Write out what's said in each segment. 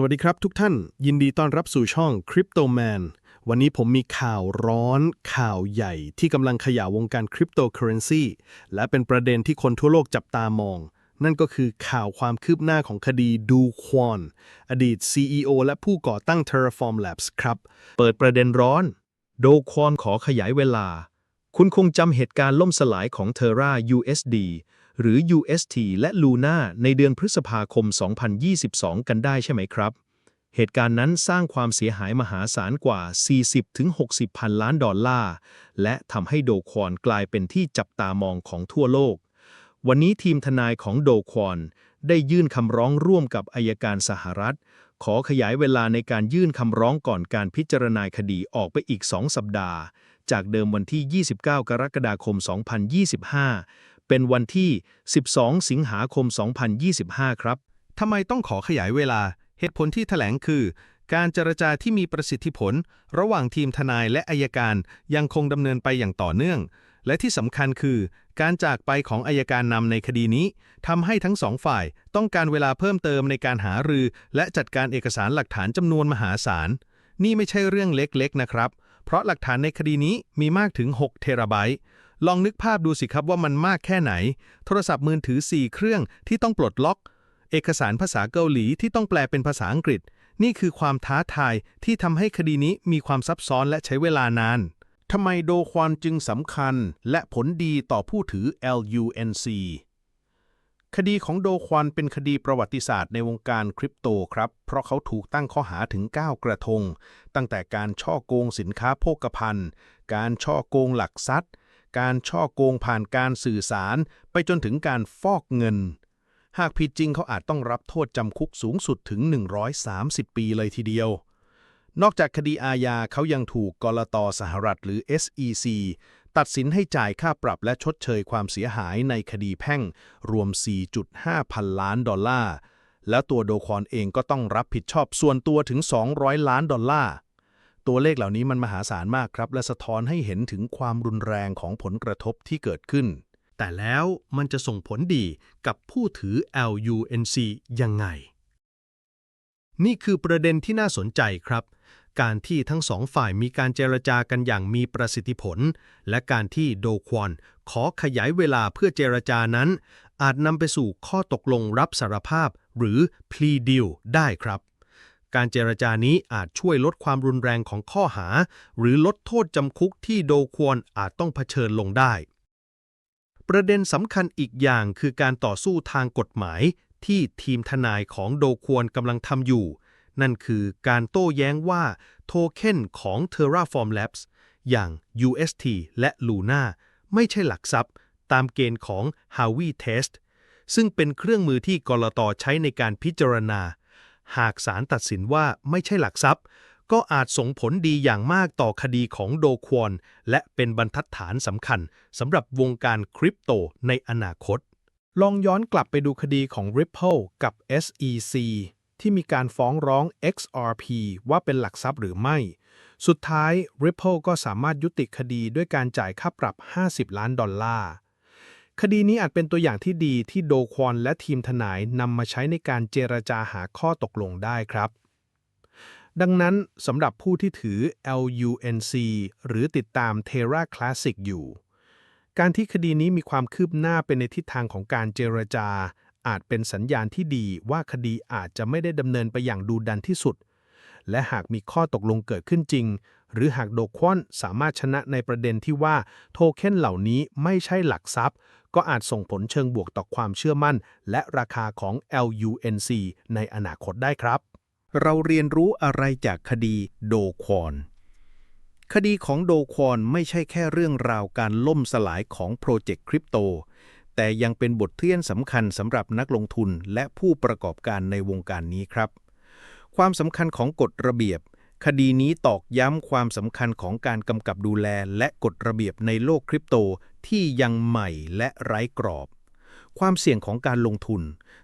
สวัสดีครับทุกท่าน ยินดีต้อนรับสู่ช่อง Crypto Man วันนี้ผมมีข่าวร้อน ข่าวใหญ่ที่กำลังขยายวงการคริปโตเคอเรนซีและเป็นประเด็นที่คนทั่วโลกจับตามอง นั่นก็คือข่าวความคืบหน้าของคดีดูควอนอดีต CEO และผู้ก่อตั้ง Terraform Labs ครับ เปิดประเด็นร้อนโดควอนขอขยายเวลา คุณคงจำเหตุการณ์ล่มสลายของ Terra USD หรือ UST และ Luna ในเดือนพฤษภาคม 2022 กันได้ใช่ไหมครับ เหตุการณ์นั้นสร้างความเสียหายมหาศาลกว่า 40-60 พันล้านดอลลาร์ และทำให้โดควอนกลายเป็นที่จับตามองของทั่วโลก วันนี้ทีมทนายของโดควอนได้ยื่นคำร้องร่วมกับอายการสหรัฐ ขอขยายเวลาในการยื่นคำร้องก่อนการพิจารณาคดีออกไปอีก 2 สัปดาห์ จากเดิมวันที่ 29 กรกฎาคม 2025 เป็นวันที่ 12 สิงหาคม 2025 ครับ ทำไมต้องขอขยายเวลา เหตุผลที่แถลงคือ การเจรจาที่มีประสิทธิผล ระหว่างทีมทนายและอายการยังคงดำเนินไปอย่างต่อเนื่อง และที่สำคัญคือ การจากไปของอายการนำในคดีนี้ทำให้ทั้งสองฝ่าย ต้องการเวลาเพิ่มเติมในการหารือ และจัดการเอกสารหลักฐานจำนวนมหาศาล นี่ไม่ใช่เรื่องเล็กๆนะครับ เพราะหลักฐานในคดีนี้มีมากถึง 6 เทราไบต์ ลองนึกภาพดูสิครับว่ามันมากแค่ไหน โทรศัพท์มือถือ 4 เครื่องที่ต้องปลดล็อก เอกสารภาษาเกาหลีที่ต้องแปลเป็นภาษาอังกฤษ นี่คือความท้าทายที่ทำให้คดีนี้มีความซับซ้อนและใช้เวลานานทำไมโดควอนจึงสำคัญและผลดีต่อผู้ถือ LUNC คดีของโดควอนเป็นคดีประวัติศาสตร์ในวงการคริปโตครับ เพราะเขาถูกตั้งข้อหาถึง 9 กระทง ตั้งแต่การช่อโกงสินค้าโภคภัณฑ์ การช่อโกงหลักทรัพย์ การช่อโกงผ่านการสื่อสาร ไปจนถึงการฟอกเงิน หากผิดจริงเขาอาจต้องรับโทษจำคุกสูงสุดถึง 130 ปีเลยทีเดียว นอกจากคดีอาญาเขายังถูกกลตสหรัฐหรือ SEC ตัดสินให้จ่ายค่าปรับและชดเชยความเสียหายในคดีแพ่งรวม 4.5 พันล้านดอลลาร์ แล้วตัวโดคอนเองก็ต้องรับผิดชอบส่วนตัวถึง 200 ล้านดอลลาร์ ตัวเลขเหล่านี้มันมหาศาลมากครับ และสะท้อนให้เห็นถึงความรุนแรงของผลกระทบที่เกิดขึ้น แต่แล้วมันจะส่งผลดีกับผู้ถือ LUNC ยังไง นี่คือประเด็นที่น่าสนใจครับ การที่ทั้งสองฝ่ายมีการเจรจากันอย่างมีประสิทธิผล และการที่โดควอนขอขยายเวลาเพื่อเจรจานั้น อาจนำไปสู่ข้อตกลงรับสารภาพ หรือ plea deal ได้ครับ การเจรจานี้อาจช่วยลดความรุนแรงของข้อหา หรือลดโทษจำคุกที่โดควอนอาจต้องเผชิญลงได้ ประเด็นสำคัญอีกอย่างคือการต่อสู้ทางกฎหมายที่ทีมทนายของโดควอนกำลังทำอยู่ นั่นคือการโต้แย้งว่าโทเค็นของ Terraform Labs อย่าง UST และ Luna ไม่ใช่หลักทรัพย์ ตามเกณฑ์ของ Howey Test ซึ่งเป็นเครื่องมือที่กรตใช้ในการพิจารณา หากศาลตัดสินว่าไม่ใช่หลักทรัพย์ ก็อาจส่งผลดีอย่างมากต่อคดีของโดควอน และเป็นบรรทัดฐานสำคัญสำหรับวงการคริปโตในอนาคต ลองย้อนกลับไปดูคดีของ Ripple กับ SEC ที่มีการฟ้องร้อง XRP ว่าเป็นหลักทรัพย์หรือไม่ สุดท้าย Ripple ก็สามารถยุติคดีด้วยการจ่ายค่าปรับ 50 ล้านดอลลาร์ คดีนี้อาจเป็นตัวอย่างที่ดีที่โดควอนและทีมทนายนำมาใช้ในการเจรจาหาข้อตกลงได้ครับ ดังนั้นสำหรับผู้ที่ถือ LUNC หรือติดตาม Terra Classic อยู่ การที่คดีนี้มีความคืบหน้าเป็นในทิศทางของการเจรจา อาจเป็นสัญญาณที่ดีว่าคดีอาจจะไม่ได้ดำเนินไปอย่างดูดันที่สุด และหากมีข้อตกลงเกิดขึ้นจริง หรือหากโดควอนสามารถชนะในประเด็นที่ว่าโทเค็นเหล่านี้ไม่ใช่หลักทรัพย์ ก็อาจส่งผลเชิงบวกต่อความเชื่อมั่น และราคาของ LUNC ในอนาคตได้ครับ เราเรียนรู้อะไรจากคดีโดควอน คดีของโดควอนไม่ใช่แค่เรื่องราวการล่มสลายของโปรเจกต์คริปโตแต่ยังเป็นบทเรียนสำคัญสำหรับนักลงทุนและผู้ประกอบการในวงการนี้ครับ ความสำคัญของกฎระเบียบ คดีนี้ตอกย้ำความสำคัญของการกำกับดูแลและกฎระเบียบในโลกคริปโตที่ยังใหม่และไร้กรอบ ความเสี่ยงของการลงทุน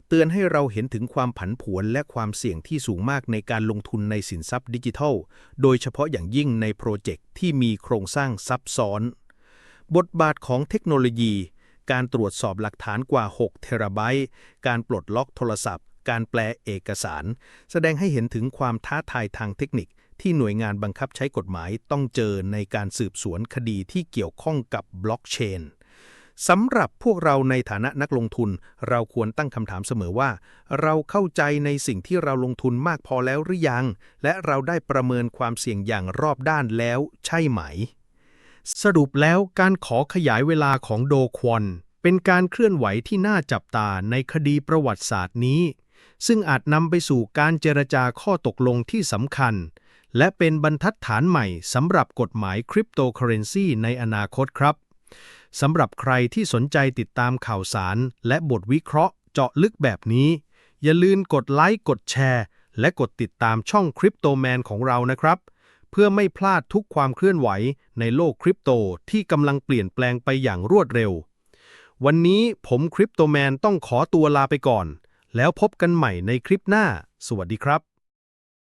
เตือนให้เราเห็นถึงความผันผวนและความเสี่ยงที่สูงมากในการลงทุนในสินทรัพย์ดิจิทัล โดยเฉพาะอย่างยิ่งในโปรเจกต์ที่มีโครงสร้างซับซ้อน บทบาทของเทคโนโลยี การตรวจสอบหลักฐานกว่า 6 เทราไบต์ การปลดล็อกโทรศัพท์ การแปลเอกสาร แสดงให้เห็นถึงความท้าทายทางเทคนิค ที่หน่วยงานบังคับใช้กฎหมายต้องเจอในการสืบสวนคดีที่เกี่ยวข้องกับบล็อกเชนสำหรับพวกเราในฐานะนักลงทุน เราควรตั้งคำถามเสมอว่า เราเข้าใจในสิ่งที่เราลงทุนมากพอแล้วหรือยัง และเราได้ประเมินความเสี่ยงอย่างรอบด้านแล้วใช่ไหม สรุปแล้วการขอขยายเวลาของโดควอนเป็นการเคลื่อนไหวที่น่าจับตาในคดีประวัติศาสตร์นี้ ซึ่งอาจนำไปสู่การเจรจาข้อตกลงที่สำคัญ และเป็นบรรทัดฐานใหม่สำหรับกฎหมายคริปโตเคอเรนซีในอนาคตครับสำหรับใครที่สนใจติดตามข่าวสาร และบทวิเคราะห์เจาะลึกแบบนี้ อย่าลืมกดไลค์กดแชร์ และกดติดตามช่องคริปโตแมนของเรานะครับ เพื่อไม่พลาดทุกความเคลื่อนไหวในโลกคริปโตที่กำลังเปลี่ยนแปลงไปอย่างรวดเร็ว วันนี้ผมคริปโตแมนต้องขอตัวลาไปก่อน แล้วพบกันใหม่ในคลิปหน้า สวัสดีครับ